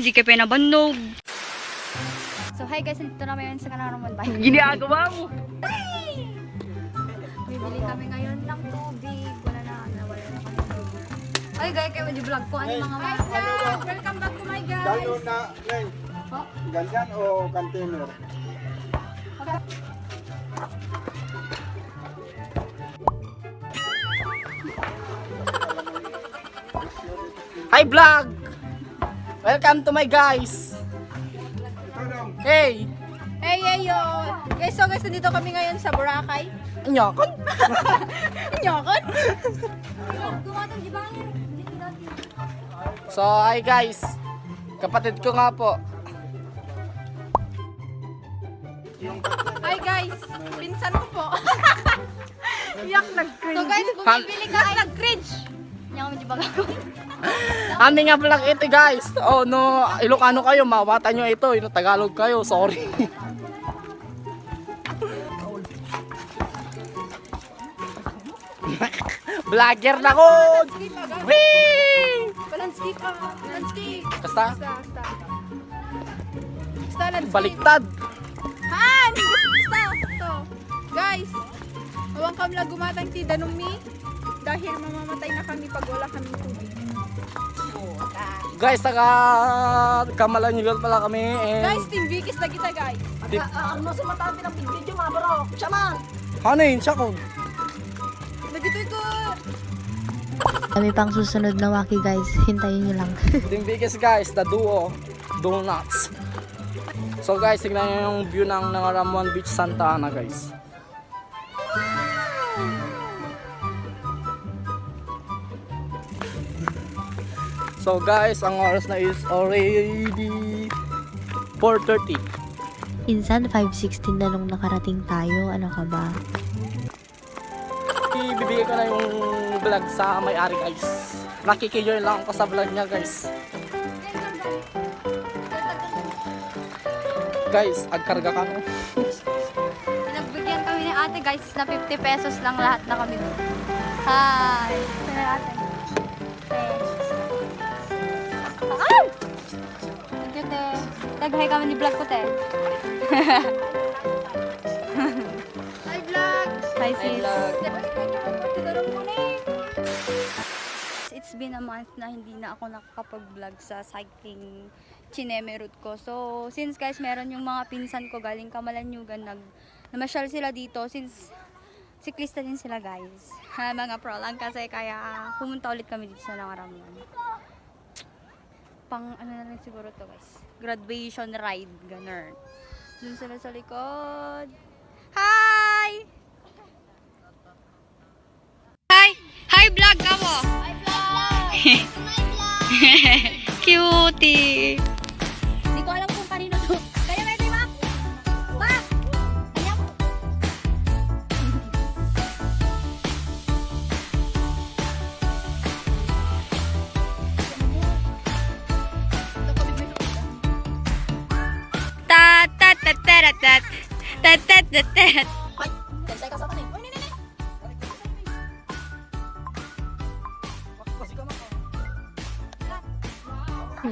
Di kayo pinabandog. So hi guys, nandito na ngayon sa Kanaraman Bahay. Ginagawa mo. Bibili kami ngayon ng tubig. Wala na, nawala na kami tubig. Ay guys, kayo medyo vlog ko. Ano mga mga... Welcome back to my guys. Lalo na, Len, Oh, ganyan o container? Hi vlog! Welcome to my guys! Hey! Hey, hey, yo! Guys, so guys, nandito kami ngayon sa Boracay. Nyokon! Nyokon? So, hi guys! Kapatid ko nga po. Hi, guys! Pinsan ko po. Yak, nag-cringe. So guys, bumibili ka nag-cringe niya kami dibagago. Ani nga vlog ito guys. Oh no, Ilocano kayo, mawata nyo ito. Ino Tagalog kayo, sorry. Vlogger na ko! Wee! Palanski ka! Ah. Palanski! Kasta? Kasta, kasta. Baliktad! Han! Kasta! Guys! Awang kamla gumatang ti danumi dahil mamamatay na kami pag wala kaming tubig. Guys, taga Kamalan pala kami. And... Guys, Team Vikis na kita, guys. ano sa matabi ng video mga bro? Siya man! Yun? Siya ko. Nagitoy ko. Kami pang susunod na waki guys. Hintayin nyo lang. Team biggest guys, the duo, donuts. So guys, tignan nyo yung view ng Nangaramuan Beach, Santa Ana guys. So guys, ang oras na is already 4.30. Insan, 5.16 na nung nakarating tayo. Ano ka ba? Ibibigay ko na yung vlog sa may-ari guys. Nakikijoin lang ako sa vlog niya guys. Guys, agkarga ka no? Pinagbigyan kami ni ate guys na 50 pesos lang lahat na kami. Hi! Na ate. Thank you, te. Taghay kami ni vlog ko, te. Hi, vlog! Hi, sis. It's been a month na hindi na ako nakakapag-vlog sa cycling Chineme route ko. So, since guys, meron yung mga pinsan ko galing Kamalanyugan, nag namasyal sila dito since siklista din sila guys. Mga pro lang kasi kaya pumunta ulit kami dito sa Nangaramuan. Pang ano na rin siguro to guys. Graduation ride, ganun. Dun sila sa likod. Hi! Hi! Hi vlog ka mo! Hi vlog! Cutie!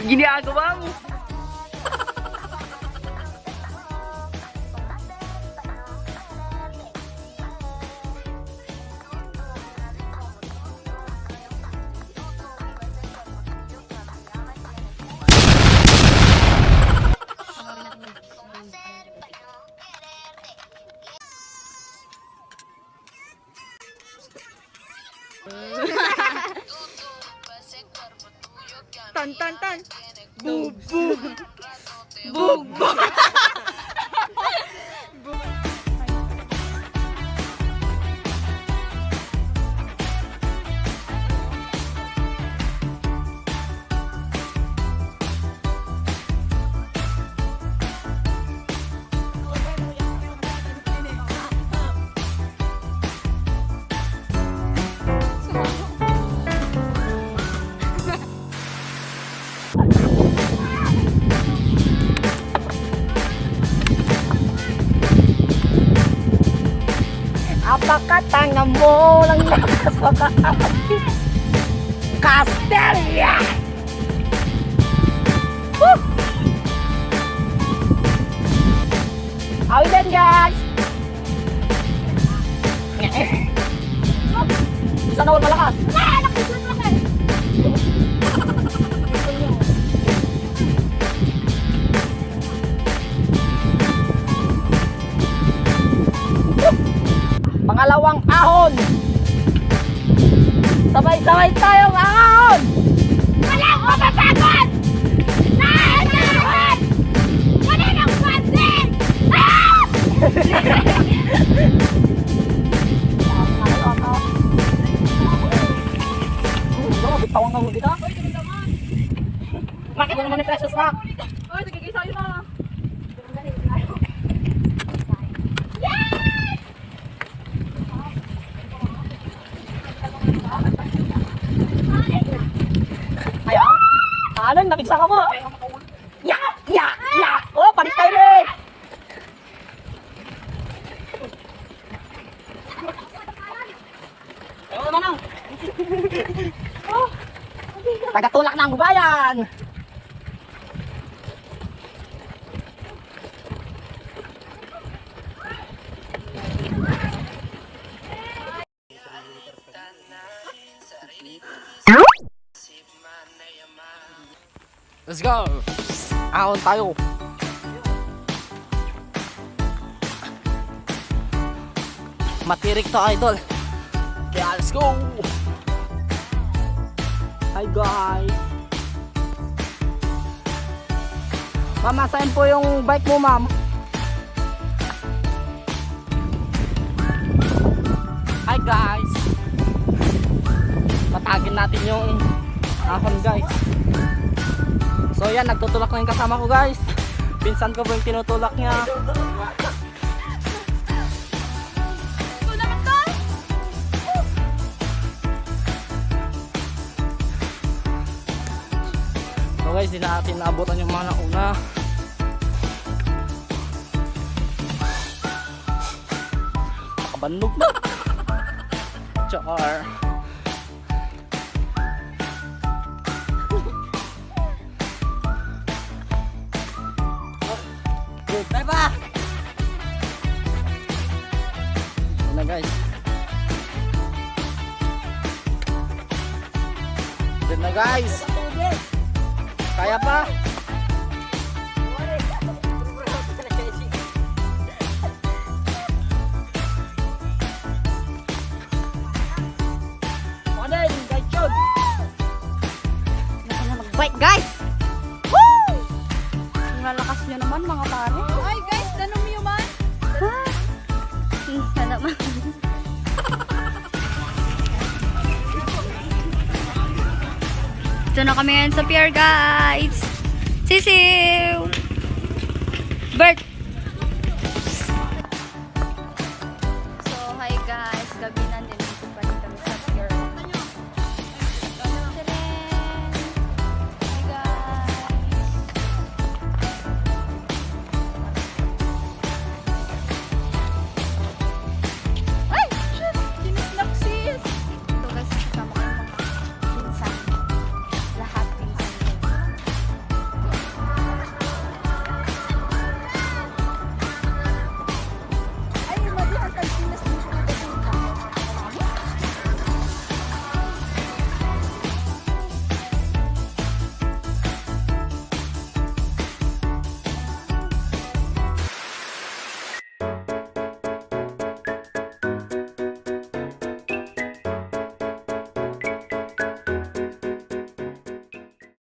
Ginagawa mo. 不不。Pakatanga mo lang Castelia! Woo! How you doing, guys? Sana all malakas. Yeah! Dalawang ahon. Sabay-sabay tayong ahon. Walang mapapagod! Nakakahon! Wala nang pansin! Ah! Bitawang ka mo dito. Bakit mo naman yung precious rock? Oy, nagigisa yun ah. Ano, nabigsa ka mo? Ya! Ya! Ya! Oh, panis tayo rin! Ayaw naman ang! Oh, Tagatulak ng bayan! Let's go! Ahon tayo! Matirik to idol! Kaya let's go! Hi guys! Mama, saan po yung bike mo ma'am? Hi guys! Patagin natin yung ahon guys. So yan, nagtutulak na yung kasama ko guys. Pinsan ko po yung tinutulak niya. So guys, di natin naabutan yung mga nauna. Nakabandog na. Char. Yun na guys. Kaya pa? Panin, guys yun. Woo! Ang lalakas nyo naman mga pare. Ay guys, tanong mo man. Isa naman. Ito na kami ngayon sa pier, guys. Sisiw! Bert!